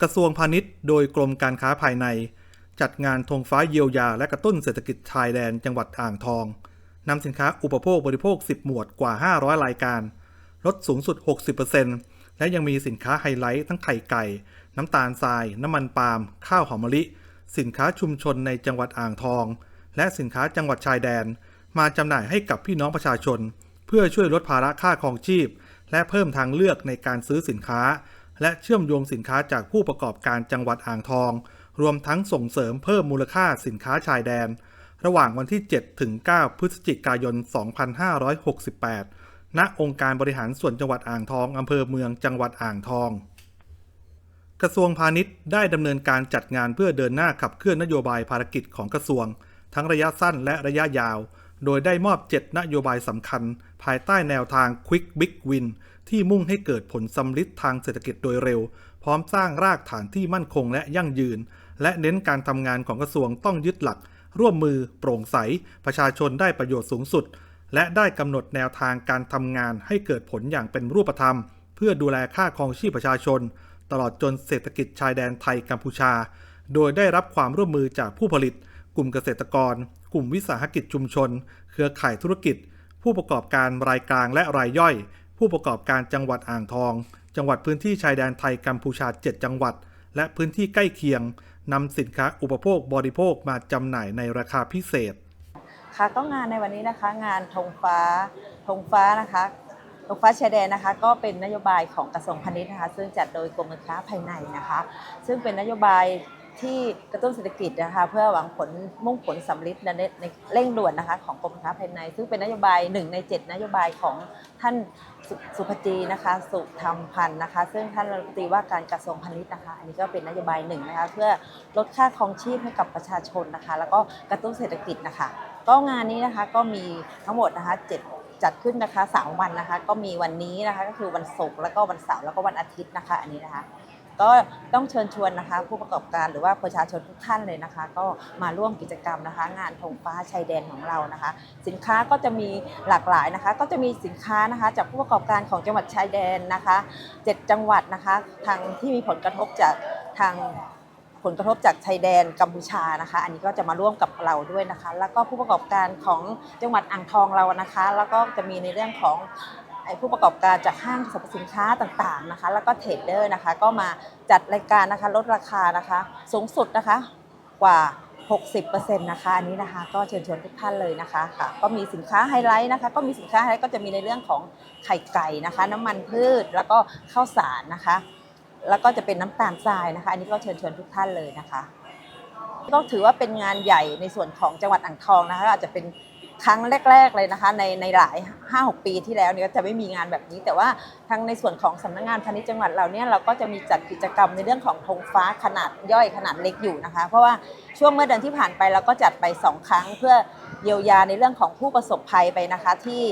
กระทรวงพาณิชย์โดยกรมการค้าภายใน จัดงานธงฟ้าเยียวยา และกระตุ้นเศรษฐกิจชายแดนจังหวัดอ่างทองนำสินค้าอุปโภคบริโภค 10 หมวดกว่า 500 รายการ ลดสูงสุด 60%และยังมีสินค้าไฮไลท์ทั้งไข่ไก่ น้ำตาลทราย น้ำมันปาล์ม ข้าวหอมมะลิ สินค้าชุมชนในจังหวัดอ่างทอง และสินค้าจังหวัดชายแดน มาจำหน่ายให้กับพี่น้องประชาชน เพื่อช่วยลดภาระค่าครองชีพ และเพิ่มทางเลือกในการซื้อสินค้า และเชื่อมโยงสินค้าจากผู้ประกอบการจังหวัดอ่างทอง รวมทั้งส่งเสริมเพิ่มมูลค่าสินค้าชายแดน ระหว่างวันที่ 7 ถึง 9 พฤศจิกายน 2568 ณ องค์การบริหารส่วนจังหวัดอ่างทอง อำเภอเมืองจังหวัดอ่างทอง กระทรวงพาณิชย์ได้ดำเนินการจัดงานเพื่อเดินหน้าขับเคลื่อนนโยบายภารกิจของกระทรวง ทั้งระยะสั้นและระยะยาว โดยได้มอบ 7 นโยบายสำคัญ ภายใต้แนวทาง Quick Big Win ที่มุ่งให้เกิดผลสำลิดทางเศรษฐกิจโดยเร็ว พร้อมสร้างรากฐานที่มั่นคงและยั่งยืน และเน้นการทำงานของกระทรวงต้องยึดหลัก ร่วมมือ โปร่งใส ประชาชนได้ประโยชน์สูงสุด และได้กำหนดแนวทางการทำงานให้เกิดผลอย่างเป็นรูปธรรม เพื่อดูแลค่าครองชีพประชาชน ตลอดจนเศรษฐกิจชายแดนไทยกัมพูชา โดยได้รับความร่วมมือจากผู้ผลิต กลุ่มเกษตรกร กลุ่มวิสาหกิจชุมชน เครือข่ายธุรกิจ ผู้ประกอบการรายกลางและรายย่อย ผู้ประกอบการจังหวัดอ่างทอง จังหวัดพื้นที่ชายแดนไทยกัมพูชา 7 จังหวัด และพื้นที่ใกล้เคียงนำสินค้าอุปโภคบริโภคมาจำหน่ายในราคาพิเศษ ค่ะก็งานในวันนี้นะคะ งานธงฟ้าธงฟ้านะคะธงฟ้าชายแดนนะคะก็เป็นนโยบายของกระทรวงพาณิชย์นะคะ ซึ่งจัดโดยกรมการค้าภายในนะคะ ซึ่งเป็นนโยบาย ที่กระตุ้นเศรษฐกิจนะคะเพื่อหวังผลมุ่งผลสำลิดในในเร่งด่วนนะคะของกรมการค้าภายใน ซึ่งเป็นนโยบายหนึ่งใน 7 นโยบายของท่านสสุภจีนะคะสุธรรมพันธ์นะคะ ซึ่งท่านรัฐมนตรีว่าการกระทรวงพาณิชย์นะคะ อันนี้ก็เป็นนโยบายหนึ่งนะคะเพื่อลดค่าครองชีพให้กับประชาชนนะคะ แล้วก็กระตุ้นเศรษฐกิจนะคะ ก็งานนี้นะคะก็มีทั้งหมดนะคะ7จัดขึ้นนะคะ 3 วันนะคะ ก็มีวันนี้นะคะ ก็คือวันศุกร์แล้วก็วันเสาร์แล้วก็วันอาทิตย์นะคะ อันนี้นะคะ ก็ต้องเชิญชวนนะคะ ผู้ประกอบการหรือว่าประชาชนทุกท่านเลยนะคะ ก็มาร่วมกิจกรรมนะคะ งานธงฟ้าชายแดนของเรานะคะ สินค้าก็จะมีหลากหลายนะคะ ก็จะมีสินค้านะคะ จากผู้ประกอบการของจังหวัดชายแดนนะคะ7จังหวัดนะคะ ทางที่มีผลกระทบจากทางผลกระทบจากชายแดนกัมพูชานะคะ อันนี้ก็จะมาร่วมกับเราด้วยนะคะ แล้วก็ผู้ประกอบการของจังหวัดอ่างทองเรานะคะ แล้วก็จะมีในเรื่องของ ไอ้ผู้ประกอบการจากห้างสรรพสินค้าต่างๆนะคะ แล้วก็เทรดเดอร์นะคะ ก็มาจัดรายการนะคะลดราคานะคะ สูงสุดนะคะกว่า 60%นะคะอันนี้นะคะก็เชิญชวนทุกท่านเลยนะคะค่ะก็มีสินค้าไฮไลท์นะคะ ก็มีสินค้าไฮไลท์ก็จะมีในเรื่องของไข่ไก่นะคะ น้ำมันพืชแล้วก็ข้าวสารนะคะ แล้วก็จะเป็นน้ำตาลทรายนะคะ อันนี้ก็เชิญชวนทุกท่านเลยนะคะ ก็ถือว่าเป็นงานใหญ่ในส่วนของจังหวัดอ่างทองนะคะ อาจจะเป็น ครั้งแรก ๆเลยนะคะ ในในหลาย 5-6 ปีที่แล้วเนี่ยจะไม่มีงานแบบนี้ แต่ว่าทางในส่วนของสำนักงานพาณิชย์จังหวัดเราเนี่ยเราก็จะมีจัดกิจกรรมในเรื่องของธงฟ้าขนาดย่อยขนาดเล็กอยู่นะคะ เพราะว่าช่วงเมื่อเดือนที่ผ่านไปเราก็จัดไป 2 ครั้ง เพื่อเยียวยาในเรื่องของผู้ประสบภัยไปนะคะ ที่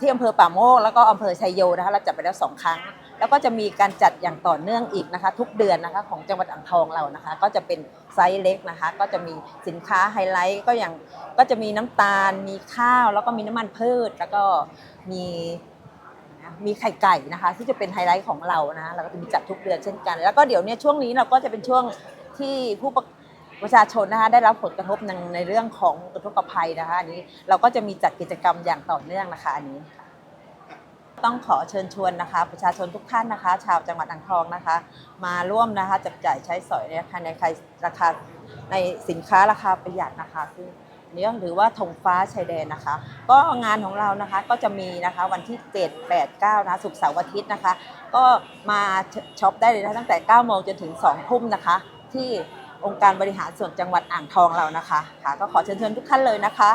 ที่อำเภอป่าโมกแล้วก็อำเภอชัยโยนะคะเราจัดไปแล้วสองครั้ง แล้วก็จะมีการจัดอย่างต่อเนื่องอีกนะคะ ทุกเดือนนะคะของจังหวัดอ่างทองเรานะคะ ก็จะเป็นไซส์เล็กนะคะ ก็จะมีสินค้าไฮไลท์ก็อย่างก็จะมีน้ำตาล มีข้าว แล้วก็มีน้ำมันพืช แล้วก็มีมีไข่ไก่นะคะ ที่จะเป็นไฮไลท์ของเรานะเราก็จะมีจัดทุกเดือนเช่นกัน แล้วก็เดี๋ยวเนี้ช่วงนี้เราก็จะเป็นช่วงที่ผู้ประชาชนนะคะได้รับผลกระทบในเรื่องของอุทกภัยนะคะอันนี้เราก็จะมีจัดกิจกรรมอย่างต่อเนื่องนะคะอันนี้ค่ะ ต้องขอเชิญชวนนะคะ ประชาชนทุกท่านนะคะ ชาวจังหวัดอ่างทองนะคะ มาร่วมนะคะจับจ่ายใช้สอยในราคาในราคาในสินค้าราคาประหยัดนะคะซึ่งอันนี้ก็ถือว่าธงฟ้าชายแดนนะคะ ก็งานของเรานะคะก็จะมีนะคะวันที่ 7 8 9นะศุกร์เสาร์อาทิตย์นะคะ ก็มาช็อปได้เลยนะตั้งแต่ 9 โมงจนถึง 2 ทุ่มนะคะ ที่องค์การบริหารส่วนจังหวัดอ่างทองเรานะคะค่ะก็ขอเชิญชวนทุกท่านเลยนะคะ